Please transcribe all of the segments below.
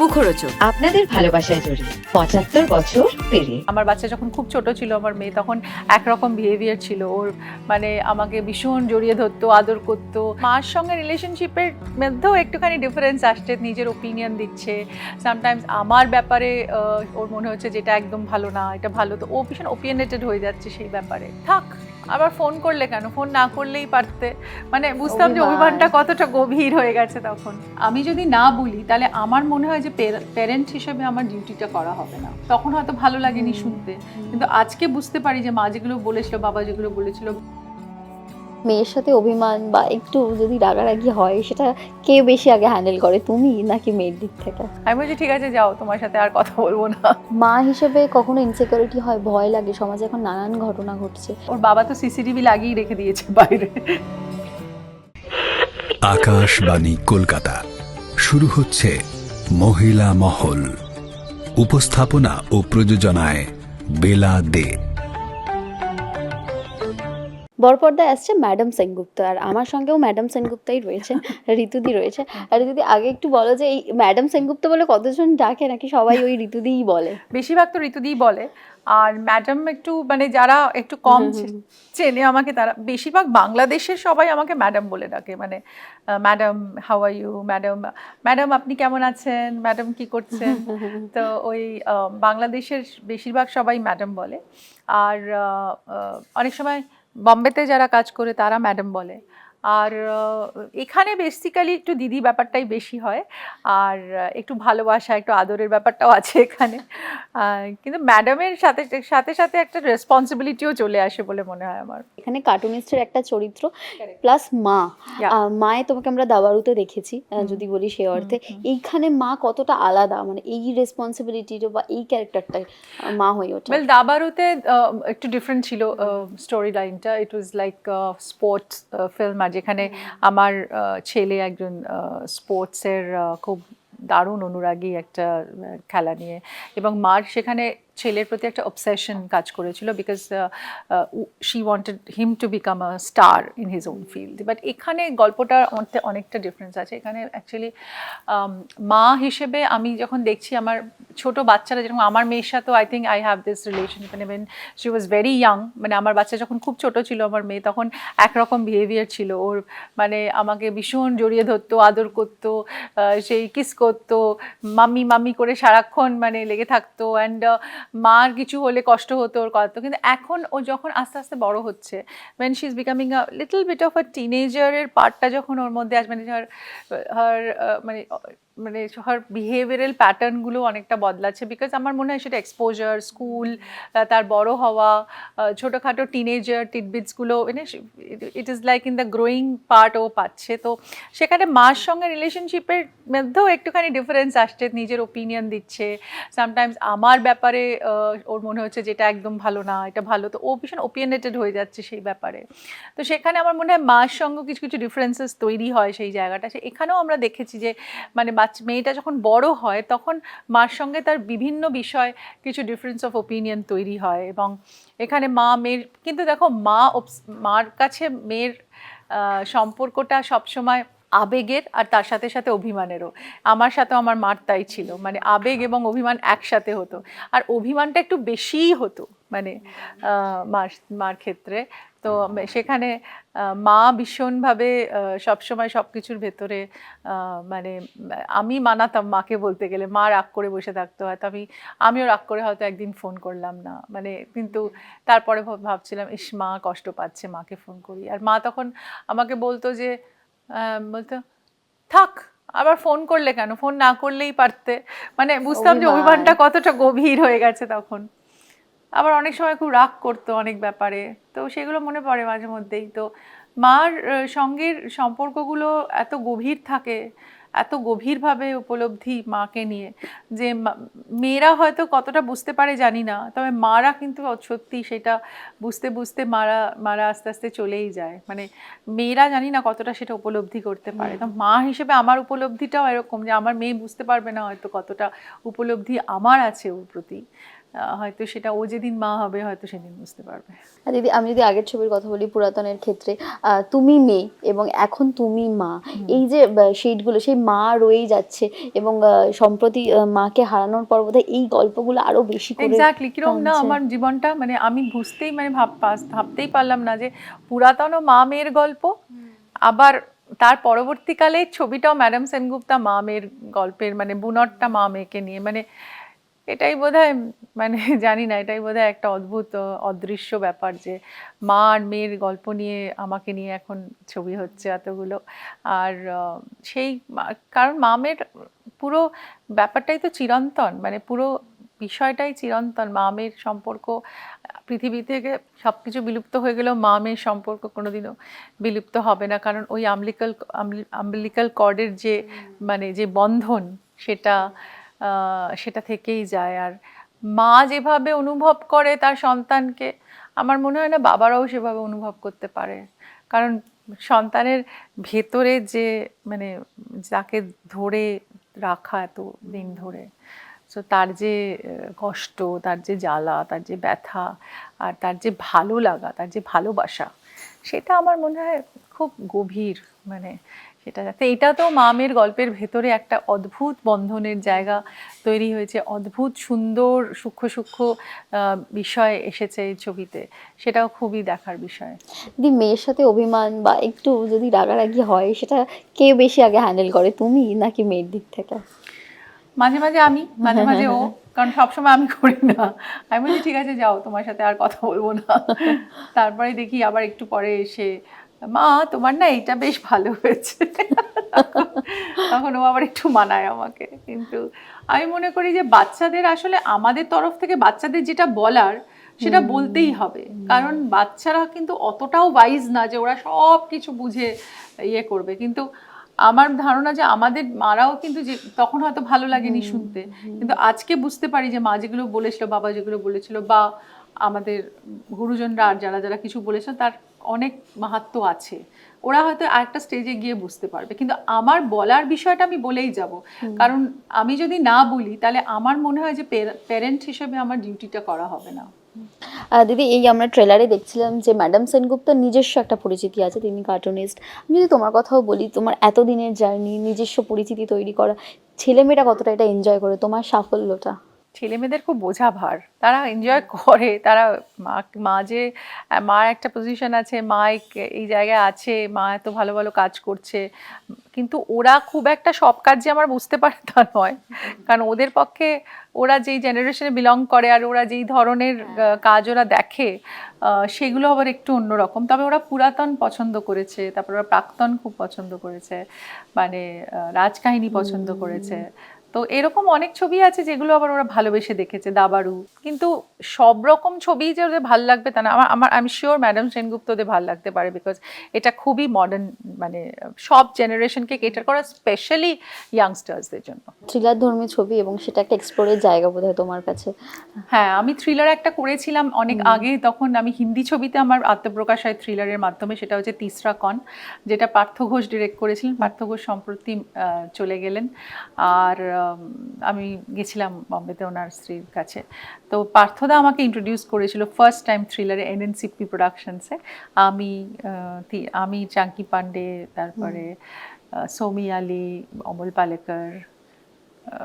মুখরোচক। আপনাদের ভালোবাসায় জড়িয়ে পঁচাত্তর বছর পেরিয়ে। আমার বাচ্চা যখন খুব ছোট ছিল আমার মেয়ে তখন একরকম বিহেভিয়ার ছিল। ওর মানে আমাকে ভীষণ জড়িয়ে ধরতো আদর করতো। মার সঙ্গে রিলেশনশিপের মধ্যেও একটুখানি ডিফারেন্স আসছে নিজের ওপিনিয়ন দিচ্ছে। সামটাইমস আমার ব্যাপারে ওর মনে হচ্ছে যেটা একদম ভালো না এটা ভালো। তো ও ভীষণ ওপিনিয়নেটেড হয়ে যাচ্ছে সেই ব্যাপারে। থাক আবার ফোন করলে কেন? ফোন না করলেই পারতে। মানে বুঝতাম যে অভিমান। অভিমানটা কতটা গভীর হয়ে গেছে তখন। আমি যদি না বলি তাহলে আমার মনে হয় যে প্যারেন্ট হিসেবে আমার ডিউটিটা করা হবে না। তখন হয়তো ভালো লাগেনি শুনতে। কিন্তু আজকে বুঝতে পারি যে মা যেগুলো বলেছিল বাবা যেগুলো বলেছিল মেয়ের সাথে অভিমান বা একটু যদি রাগারাগি হয় সেটা কে বেশি আগে হ্যান্ডেল করে তুমি নাকি মেয়ের দিক থেকে? আমি বলছি ঠিক আছে যাও তোমার সাথে আর কথা বলব না। মা হিসেবে কখনো ইনসিকিউরিটি হয় ভয় লাগে সমাজে এখন নানান ঘটনা ঘটছে। ওর বাবা তো সিসিটিভি লাগিয়ে রেখে দিয়েছে বাইরে। আকাশবাণী কলকাতা। শুরু হচ্ছে মহিলা মহল। উপস্থাপনা ও প্রযোজনায় বেলা দে বরপর্দায় আসছে ম্যাডাম সেনগুপ্ত আর আমার সঙ্গেও ম্যাডাম সেনগুপ্তাই রয়েছে ঋতুদি রয়েছে। আর ঋতুদি আগে একটু বলো যে এই ম্যাডাম সেনগুপ্ত বলে কতজন ডাকে নাকি সবাই ওই ঋতুদিই বলে? বেশিরভাগ তো ঋতুদিই বলে আর ম্যাডাম একটু মানে যারা একটু কম চেনে আমাকে তারা বেশিরভাগ বাংলাদেশের সবাই আমাকে ম্যাডাম বলে ডাকে মানে madam how are you madam madam আপনি কেমন আছেন? ম্যাডাম কি করছেন? তো ওই বাংলাদেশের বেশিরভাগ সবাই ম্যাডাম বলে। আর অনেক সময় বম্বেতে যারা কাজ করে তারা ম্যাডাম বলে। আর এখানে বেসিক্যালি একটু দিদি ব্যাপারটাই বেশি হয়। আর একটু ভালোবাসা একটু আদরের ব্যাপারটাও আছে এখানে। কিন্তু ম্যাডামের সাথে সাথে সাথে একটা রেসপন্সিবিলিটিও চলে আসে বলে মনে হয় আমার। এখানে কার্টুনিস্টের একটা চরিত্র প্লাস মা। মায়ে তোমাকে আমরা দাবারুতে দেখেছি যদি বলি সে অর্থে। এইখানে মা কতটা আলাদা মানে এই রেসপন্সিবিলিটিটা বা এই ক্যারেক্টারটাই মা হয়ে ওঠে। ওয়েল দাবারুতে একটু ডিফারেন্ট ছিল স্টোরি লাইনটা it was like sports film আর যেখানে আমার ছেলে একজন স্পোর্টসের খুব দারুণ অনুরাগী একটা খেলা নিয়ে। এবং মার সেখানে ছেলের প্রতি একটা অবসেশন কাজ করেছিল because she wanted him to become a star in his own field but এখানে গল্পটার মধ্যে অনেকটা ডিফারেন্স আছে। এখানে অ্যাকচুয়ালি মা হিসেবে আমি যখন দেখছি আমার ছোট বাচ্চারা যেরকম, আমার মেয়ের সাথেও I think I have this relation মানে when she was very young মানে আমার বাচ্চা যখন খুব ছোট ছিল আমার মেয়ে, তখন একরকম বিহেভিয়ার ছিল। ওর মানে আমাকে ভীষণ জড়িয়ে ধরতো, আদর করতো সেই কিস করতো মাম্মি মাম্মি করে সারাক্ষণ মানে লেগে থাকতো। অ্যান্ড মার কিছু হলে কষ্ট হতো ওর করতো কিন্তু এখন ও যখন আস্তে আস্তে বড় হচ্ছে main she is becoming a little bit of a টিনেজারের পার্টটা যখন ওর মধ্যে আসবে মানে হার হার মানে মানে হার বিহেভিয়ারাল প্যাটার্নগুলো অনেকটা বদলাচ্ছে বিকজ আমার মনে হয় সেটা এক্সপোজার স্কুল তার বড় হওয়া ছোটোখাটো টিনেজার টিটবিটসগুলো মানে it is like in the growing part ও পাচ্ছে। তো সেখানে মার সঙ্গে রিলেশনশিপের মধ্যেও একটুখানি ডিফারেন্স আসছে, নিজের ওপিনিয়ন দিচ্ছে। সামটাইমস আমার ব্যাপারে ওর মনে হচ্ছে যেটা একদম ভালো না, এটা ভালো। তো ও ভীষণ ওপিনিয়নেটেড হয়ে যাচ্ছে সেই ব্যাপারে। তো সেখানে আমার মনে হয় মার সঙ্গে কিছু কিছু ডিফারেন্সেস তৈরি হয় সেই জায়গাটা। সে, এখানেও আমরা দেখেছি যে মানে বাচ্চা, মেয়েটা যখন বড় হয়, তখন মার সঙ্গে তার বিভিন্ন বিষয় কিছু ডিফারেন্স অফ ওপিনিয়ন তৈরি হয়। এবং এখানে মা, মেয়ের, কিন্তু দেখো মা মার কাছে মেয়ের সম্পর্কটা সবসময় আবেগের আর তার সাথে সাথে অভিমানেরও। আমার সাথে আমার মার তাই ছিল। মানে আবেগ এবং অভিমান একসাথে হতো। আর অভিমানটা একটু বেশিই হতো মানে মার মার ক্ষেত্রে। তো সেখানে মা ভীষণভাবে সবসময় সব কিছুর ভেতরে মানে আমি মানাতাম মাকে বলতে গেলে মা রাগ করে বসে থাকতো হয়তো আমি আমিও রাগ করে হয়তো একদিন ফোন করলাম না। মানে কিন্তু তারপরে ভাব- ভাবছিলাম ইস মা কষ্ট পাচ্ছে মাকে ফোন করি। আর মা তখন আমাকে বলতো যে বলতো থাক আবার ফোন করলে কেন? ফোন না করলেই পারতে। মানে বুঝতাম যে অভিমানটা কতটা গভীর হয়ে গেছে তখন। আবার অনেক সময় খুব রাগ করতো অনেক ব্যাপারে। তো সেগুলো মনে পড়ে মাঝে মধ্যেই। তো মার সঙ্গের সম্পর্কগুলো এত গভীর থাকে এত গভীরভাবে উপলব্ধি মাকে নিয়ে যে মা- মেয়েরা হয়তো কতটা বুঝতে পারে জানি না তবে মারা কিন্তু সত্যি সেটা বুঝতে বুঝতে মারা মারা আস্তে আস্তে চলেই যায়। মানে মেয়েরা জানি না কতটা সেটা উপলব্ধি করতে পারে। তো মা হিসেবে আমার উপলব্ধিটাও এরকম যে আমার মেয়ে বুঝতে পারবে না হয়তো কতটা উপলব্ধি আমার আছে ওর প্রতি। হয়তো সেটা ও যেদিন মা হবে হয়তো সেদিন বুঝতে পারবে। আর দিদি আমি যদি আগের ছবির কথা বলি পুরাতনের ক্ষেত্রে আহ, তুমি মেয়ে এবং এখন তুমি মা। এই যে শেডগুলো সেই মা রয়েই যাচ্ছে এবং আহ, সম্প্রতি মাকে হারানোর পর বোধহয় এই গল্পগুলো আরও বেশি করে এক্স্যাক্টলি কীরকম না আমার জীবনটা মানে আমি বুঝতেই মানে ভাব ভাবতেই পারলাম না যে পুরাতন ও মা মেয়ের গল্প আবার তার পরবর্তীকালে ছবিটাও ম্যাডাম সেনগুপ্তা মা মেয়ের গল্পের মানে বুনটটা মা মেয়েকে নিয়ে মানে এটাই বোধহয় মানে জানি না এটাই বোধহয় একটা অদ্ভুত অদৃশ্য ব্যাপার যে মা আর মেয়ের গল্প নিয়ে আমাকে নিয়ে এখন ছবি হচ্ছে এতগুলো। আর সেই কারণ মা মেয়ের পুরো ব্যাপারটাই তো চিরন্তন মানে পুরো বিষয়টাই চিরন্তন। মা মেয়ের সম্পর্ক পৃথিবী থেকে সব কিছু বিলুপ্ত হয়ে গেলেও মা মেয়ের সম্পর্ক কোনোদিনও বিলুপ্ত হবে না। কারণ ওই আমলিকাল আমলিকাল কর্ডের যে মানে যে বন্ধন সেটা সেটা থেকেই যায়। আর মা যেভাবে অনুভব করে তার সন্তানকে আমার মনে হয় না বাবারাও সেভাবে অনুভব করতে পারে। কারণ সন্তানের ভেতরে যে মানে যাকে ধরে রাখা এত দিন ধরে সো তার যে কষ্ট তার যে জ্বালা তার যে ব্যথা আর তার যে ভালো লাগা তার যে ভালোবাসা সেটা আমার মনে হয় খুব গভীর মানে সেটা যাতে এটা তো মামের গল্পের ভেতরে একটা অদ্ভুত বন্ধনের জায়গা তৈরি হয়েছে অদ্ভুত সুন্দর সূক্ষ্ম সূক্ষ্ম বিষয় এসেছে এই ছবিতে। সেটাও খুবই দেখার বিষয়। দি মেয়ের সাথে অভিমান বা একটু যদি রাগারাগি হয় সেটা কে বেশি আগে হ্যান্ডেল করে তুমি নাকি মেয়ের দিক থেকে? মাঝে মাঝে আমি মাঝে মাঝে ও। কারণ সবসময় আমি করি না। আমি বলি ঠিক আছে যাও তোমার সাথে আর কথা বলব না। তারপরে দেখি আবার একটু পরে এসে মা তোমার না এইটা বেশ ভালো হয়েছে। তখন ও আবার একটু মানায় আমাকে। কিন্তু আমি মনে করি যে বাচ্চাদের আসলে আমাদের তরফ থেকে বাচ্চাদের যেটা বলার সেটা বলতেই হবে। কারণ বাচ্চারা কিন্তু অতটাও ওয়াইজ না যে ওরা সব কিছু বুঝে ইয়ে করবে। কিন্তু আমার ধারণা যে আমাদের মারাও কিন্তু যে তখন হয়তো ভালো লাগেনি শুনতে। কিন্তু আজকে বুঝতে পারি যে মা যেগুলো বলেছিল বাবা যেগুলো বলেছিল বা আমাদের গুরুজনরা আর যারা যারা কিছু বলেছিল তার অনেক মাহাত্ম আছে। ওরা হয়তো আরেকটা স্টেজে গিয়ে বুঝতে পারবে। কিন্তু আমার বলার বিষয়টা আমি বলেই যাব। কারণ আমি যদি না বলি তাহলে আমার মনে হয় যে প্যারেন্ট হিসেবে আমার ডিউটিটা করা হবে না। দিদি এই আমরা ট্রেলারে দেখছিলাম যে ম্যাডাম সেনগুপ্তর নিজস্ব একটা পরিচিতি আছে তিনি কার্টুনিস্ট আমি যদি তোমার কথাও বলি তোমার এতদিনের জার্নি নিজস্ব পরিচিতি তৈরি করা ছেলেমেয়েরা কতটা এটা এনজয় করে তোমার সাফল্যটা? ছেলে মেয়েদের খুব বোঝা ভার। তারা এনজয় করে তারা মা মা যে মা একটা পজিশন আছে মা এক- এই জায়গায় আছে মা এত ভালো ভালো কাজ করছে। কিন্তু ওরা খুব একটা সব কাজ যে আমার বুঝতে পারে তা নয়। কারণ ওদের পক্ষে ওরা যেই জেনারেশনে বিলং করে আর ওরা যেই ধরনের কাজ ওরা দেখে সেগুলো আবার একটু অন্যরকম। তবে ওরা পুরাতন পছন্দ করেছে তারপর ওরা প্রাক্তন খুব পছন্দ করেছে। মানে রাজকাহিনী পছন্দ করেছে। তো এরকম অনেক ছবি আছে যেগুলো আবার ওরা ভালোবেসে দেখেছে দাবারু কিন্তু সব রকম ছবি যে ওদের ভালো লাগবে তা না। আমার আমার আমি শিওর ম্যাডাম সেনগুপ্ত ওদের ভালো লাগতে পারে বিকজ এটা খুবই মডার্ন মানে সব জেনারেশনকে কেটার করা স্পেশালি ইয়াংস্টার্সদের জন্য। থ্রিলার ধর্মী ছবি এবং সেটা একটা এক্সপ্লোরের জায়গা বোধ তোমার কাছে। হ্যাঁ আমি থ্রিলার একটা করেছিলাম অনেক আগে। তখন আমি হিন্দি ছবিতে আমার আত্মপ্রকাশ হয় থ্রিলারের মাধ্যমে সেটা হচ্ছে তিসরা কন যেটা পার্থ ঘোষ ডিরেক্ট করেছিলেন। পার্থ ঘোষ সম্প্রতি চলে গেলেন। আর আমি গেছিলাম বম্বেতে ওনার স্ত্রীর কাছে। তো পার্থদা আমাকে ইন্ট্রোডিউস করেছিল ফার্স্ট টাইম থ্রিলারে এনএনসিপি প্রোডাকশনসে আমি প্রোডাকশানসে আমি আমি চাঙ্কি পান্ডে তারপরে সোমি আলী অমল পালেকর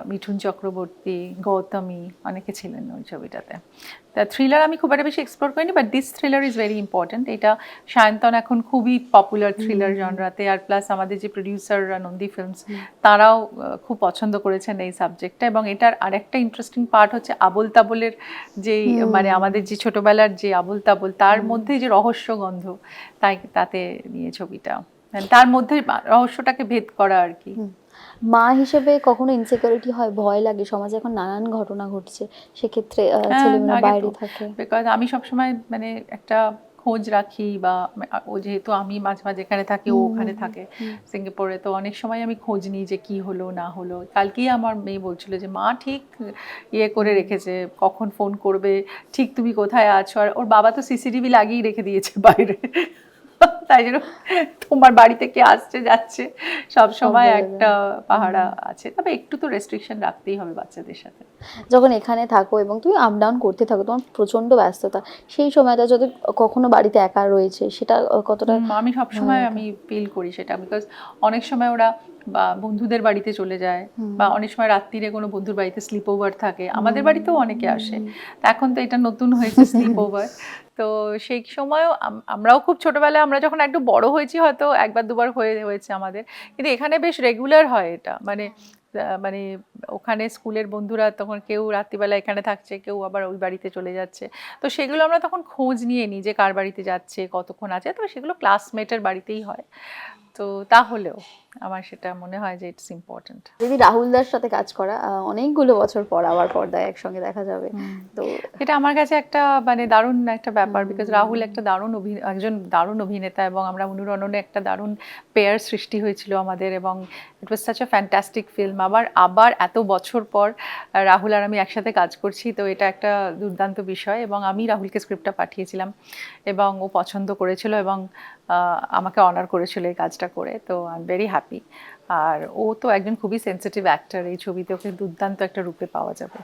মিঠুন চক্রবর্তী গৌতমী অনেকে ছিলেন ওই ছবিটাতে। তা থ্রিলার আমি খুব একটা বেশি এক্সপ্লোর করিনি but this thriller is very important এটা সায়ন্তন এখন খুবই পপুলার থ্রিলার জনরাতে আর প্লাস আমাদের যে প্রডিউসাররা নন্দী ফিল্মস তারাও খুব পছন্দ করেছেন এই সাবজেক্টটা এবং এটার আরেকটা ইন্টারেস্টিং পার্ট হচ্ছে আবল তাবলের যেই মানে আমাদের যে ছোটবেলার যে আবল তাবল তার মধ্যে যে রহস্য গন্ধ তাই তাতে নিয়ে ছবিটা। তার মধ্যে রহস্যটাকে ভেদ করা আর কি। মা হিসেবে কখনো ইনসিকিউরিটি হয় ভয় লাগে? সমাজে এখন নানান ঘটনা ঘটছে। সেক্ষেত্রে হ্যাঁ, ছেলেমেয়েরা বাইরে থাকে। বিকজ আমি সবসময় মানে একটা খোঁজ রাখি বা ও যেহেতু আমি মাঝে মাঝে এখানে থাকি ও ওখানে থাকে। সিঙ্গাপুরে তো অনেক সময় আমি খোঁজ নিই যে কি হলো না হলো। কালকেই আমার মেয়ে বলছিল যে মা ঠিক ইয়ে করে রেখেছে। কখন ফোন করবে? ঠিক তুমি কোথায় আছো? আর ওর বাবা তো সিসিটিভি লাগিয়ে রেখে দিয়েছে বাইরে। তাই জন্য তোমার বাড়িতে কে আসছে যাচ্ছে সব সময় একটা পাহারা আছে। তবে একটু তো রেস্ট্রিকশন রাখতেই হবে বাচ্চাদের সাথে। যখন এখানে থাকো এবং তুমি আপ ডাউন করতে থাকো তোমার প্রচণ্ড ব্যস্ততা। সেই সময়টা যদি কখনো বাড়িতে একা রয়েছে সেটা কতটা আমি সবসময় ভালো আমি ফিল করি সেটা বিকজ অনেক সময় ওরা বা বন্ধুদের বাড়িতে চলে যায় বা অনেক সময় রাত্রিরে কোনো বন্ধুর বাড়িতে স্লিপ ওভার থাকে। আমাদের বাড়িতেও অনেকে আসে। তা এখন তো এটা নতুন হয়েছে স্লিপ ওভার তো সেই সময়ও আমরাও খুব ছোটবেলায় আমরা যখন একটু বড় হয়েছি হয়তো একবার দুবার হয়ে হয়েছে আমাদের। কিন্তু এখানে বেশ রেগুলার হয় এটা। মানে মানে ওখানে স্কুলের বন্ধুরা তখন কেউ রাত্রিবেলা এখানে থাকছে, কেউ আবার ওই বাড়িতে চলে যাচ্ছে। তো সেগুলো আমরা তখন খোঁজ নিয়ে নিই যে কার বাড়িতে যাচ্ছে, কতক্ষণ আছে। তো সেগুলো ক্লাসমেটের বাড়িতেই হয়। তো তাহলেও আমার সেটা মনে হয় যে ইটস ইম্পর্ট্যান্ট যদি রাহুল দার সাথে কাজ করা অনেকগুলো বছর পর আবার পর্দায় একসঙ্গে দেখা যাবে তো এটা আমার কাছে একটা মানে দারুণ একটা ব্যাপার বিকজ রাহুল একটা দারুণ অভি একজন দারুণ অভিনেতা এবং আমরা অনুরণনে একটা দারুণ পেয়ার সৃষ্টি হয়েছিল আমাদের এবং it was such a fantastic film আবার আবার এত বছর পর রাহুল আর আমি একসাথে কাজ করছি তো এটা একটা দুর্দান্ত বিষয় এবং আমি রাহুলকে স্ক্রিপ্টটা পাঠিয়েছিলাম এবং ও পছন্দ করেছিল এবং আমাকে অনার করেছিল এই কাজটা করে, তো আই এম ভেরি হ্যাপি আর ও তো একজন খুবই সেন্সিটিভ অ্যাক্টার এই ছবিতে ওকে দুর্দান্ত একটা রূপে পাওয়া যাবে।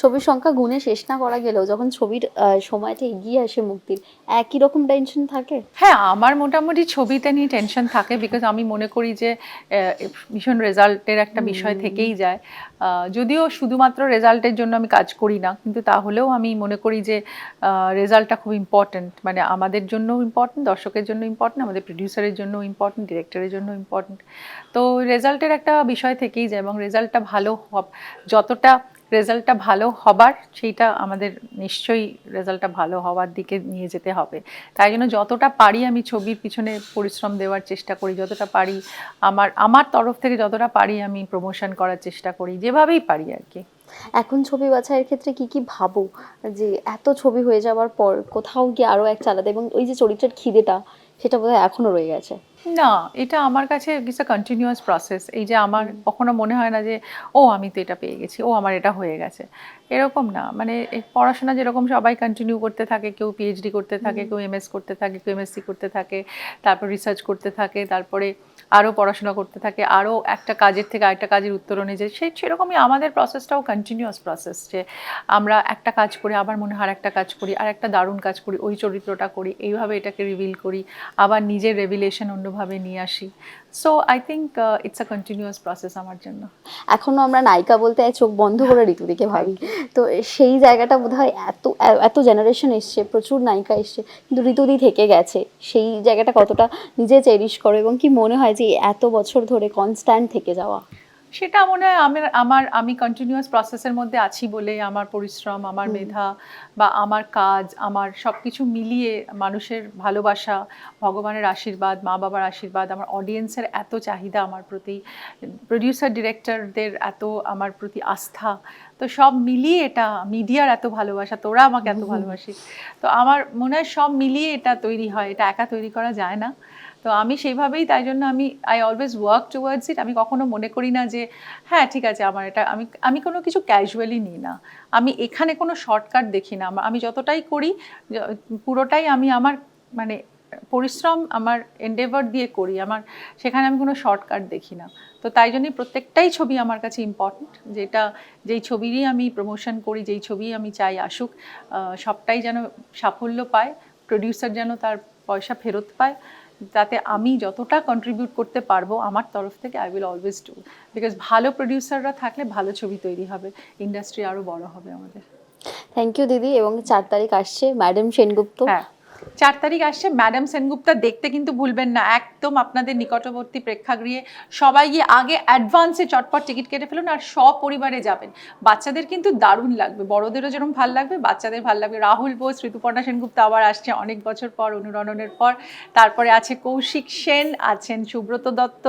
ছবির সংখ্যা গুণে শেষ না করা গেলেও যখন ছবির সময়টা এগিয়ে আসে মুক্তির একই রকম টেনশন থাকে? হ্যাঁ আমার মোটামুটি ছবিতে নিয়ে টেনশন থাকে বিকজ আমি মনে করি যে ভীষণ রেজাল্টের একটা বিষয় থেকেই যায়। যদিও শুধুমাত্র রেজাল্টের জন্য আমি কাজ করি না কিন্তু তাহলেও আমি মনে করি যে রেজাল্টটা খুব ইম্পর্ট্যান্ট মানে আমাদের জন্য ইম্পর্ট্যান্ট দর্শকের জন্য ইম্পর্ট্যান্ট আমাদের প্রডিউসারের জন্য ইম্পর্ট্যান্ট ডিরেক্টরের জন্য ইম্পর্ট্যান্ট তো রেজাল্টের একটা বিষয় থেকেই যায় এবং রেজাল্টটা ভালো হব যতটা রেজাল্টটা ভালো হবার, সেইটা আমাদের নিশ্চয়ই রেজাল্টটা ভালো হওয়ার দিকে নিয়ে যেতে হবে। তাই জন্য যতটা পারি আমি ছবির পিছনে পরিশ্রম দেওয়ার চেষ্টা করি, যতটা পারি আমার আমার তরফ থেকে যতটা পারি আমি প্রমোশন করার চেষ্টা করি, যেভাবেই পারি আর কি। এখন ছবি বাছাইয়ের ক্ষেত্রে কি কি ভাবো? যে এত ছবি হয়ে যাওয়ার পর কোথাও গিয়ে আরও এক চালাতে, এবং ওই যে চরিত্রের খিদেটা সেটা বোধহয় এখনও রয়ে গেছে। না এটা আমার কাছে ইটস আ কন্টিনিউয়াস প্রসেস এই যে আমার কখনো মনে হয় না যে ও আমি তো এটা পেয়ে গেছি ও আমার এটা হয়ে গেছে। এরকম না। মানে এই পড়াশোনা যেরকম সবাই কন্টিনিউ করতে থাকে কেউ পিএইচডি করতে থাকে কেউ এমএস করতে থাকে কেউ এমএসসি করতে থাকে তারপর রিসার্চ করতে থাকে তারপরে আরও পড়াশোনা করতে থাকে আরও একটা কাজের থেকে আরেকটা কাজের উত্তরণে যে সেই সেরকমই আমাদের প্রসেসটাও কন্টিনিউয়াস প্রসেস যে আমরা একটা কাজ করি, আবার মনে হয় আর একটা কাজ করি আর একটা দারুণ কাজ করি, ওই চরিত্রটা করি, এইভাবে এটাকে রিভিল করি, আবার নিজের রেভিলেশন অন্যভাবে নিয়ে আসি। So I think it's a continuous process আমার জন্য। এখনও আমরা নায়িকা বলতে চোখ বন্ধ করে ঋতুদিকে ভাবি। তো সেই জায়গাটা বোধহয় এত এত জেনারেশন এসছে প্রচুর নায়িকা এসছে কিন্তু ঋতুদি থেকে গেছে। সেই জায়গাটা কতটা নিজে চেরিশ করো এবং কি মনে হয় যে এত বছর ধরে কনস্ট্যান্ট থেকে যাওয়া। সেটা মনে হয় আমার আমার আমি কন্টিনিউয়াস প্রসেসের মধ্যে আছি বলে আমার পরিশ্রম আমার মেধা বা আমার কাজ আমার সব কিছু মিলিয়ে মানুষের ভালোবাসা ভগবানের আশীর্বাদ মা বাবার আশীর্বাদ আমার অডিয়েন্সের এত চাহিদা আমার প্রতি প্রডিউসার ডিরেক্টরদের এত আমার প্রতি আস্থা তো সব মিলিয়ে এটা মিডিয়ার এত ভালোবাসা তোরা আমাকে এত ভালোবাসিস তো আমার মনে হয় সব মিলিয়ে এটা তৈরি হয় এটা একা তৈরি করা যায় না। তো আমি সেইভাবেই তাই জন্য আমি I always work towards it আমি কখনো মনে করি না যে হ্যাঁ ঠিক আছে, আমার এটা, আমি আমি কোনো কিছু ক্যাজুয়ালি নিই না। আমি এখানে কোনো শর্টকাট দেখি না। আমি যতটাই করি পুরোটাই আমি আমার মানে পরিশ্রম আমার এন্ডেভার দিয়ে করি। আমার, সেখানে আমি কোনো শর্টকাট দেখি না। তো তাই জন্যই প্রত্যেকটাই ছবি আমার কাছে ইম্পর্ট্যান্ট যেটা, যেই ছবিরই আমি প্রমোশন করি, যেই ছবি আমি চাই আসুক সবটাই যেন সাফল্য পায় প্রডিউসার যেন তার পয়সা ফেরত পায়। যাতে আমি যতটা কন্ট্রিবিউট করতে পারব আমার তরফ থেকে I will always do because ভালো প্রডিউসাররা থাকলে ভালো ছবি তৈরি হবে ইন্ডাস্ট্রি আরও বড় হবে আমাদের। থ্যাংক ইউ দিদি এবং চার তারিখ আসছে ম্যাডাম সেনগুপ্ত। হ্যাঁ। চার তারিখ আসছে। ম্যাডাম সেনগুপ্তা দেখতে কিন্তু ভুলবেন না। একদম আপনাদের নিকটবর্তী প্রেক্ষাগৃহে সবাই গিয়ে আগে অ্যাডভান্সে চটপট টিকিট কেটে ফেলুন আর সপরিবারে যাবেন। বাচ্চাদের কিন্তু দারুণ লাগবে। বড়দেরও যেরকম ভালো লাগবে, বাচ্চাদের ভালো লাগবে। রাহুল বোস, ঋতুপর্ণা সেনগুপ্তা আবার আসছে অনেক বছর পর, অনুরণনের পর। তারপরে আছে কৌশিক সেন, আছেন সুব্রত দত্ত,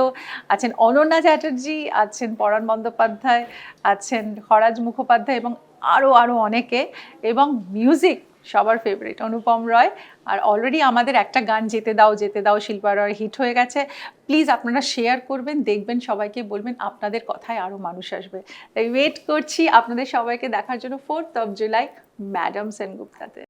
আছেন অনন্যা চ্যাটার্জি, আছেন পরাণ বন্দ্যোপাধ্যায়, আছেন হরাজ মুখোপাধ্যায় এবং আরও আরও অনেকে। এবং মিউজিক সবার ফেভারিট অনুপম রয়। আর অলরেডি আমাদের একটা গান, যেতে দাও যেতে দাও, শিল্পা রয় হিট হয়ে গেছে। প্লিজ আপনারা শেয়ার করবেন, দেখবেন, সবাইকে বলবেন আপনাদের কথায় আরও মানুষ আসবে। তাই ওয়েট করছি আপনাদের সবাইকে দেখার জন্য ফোর্থ অফ জুলাই ম্যাডাম সেনগুপ্তাতে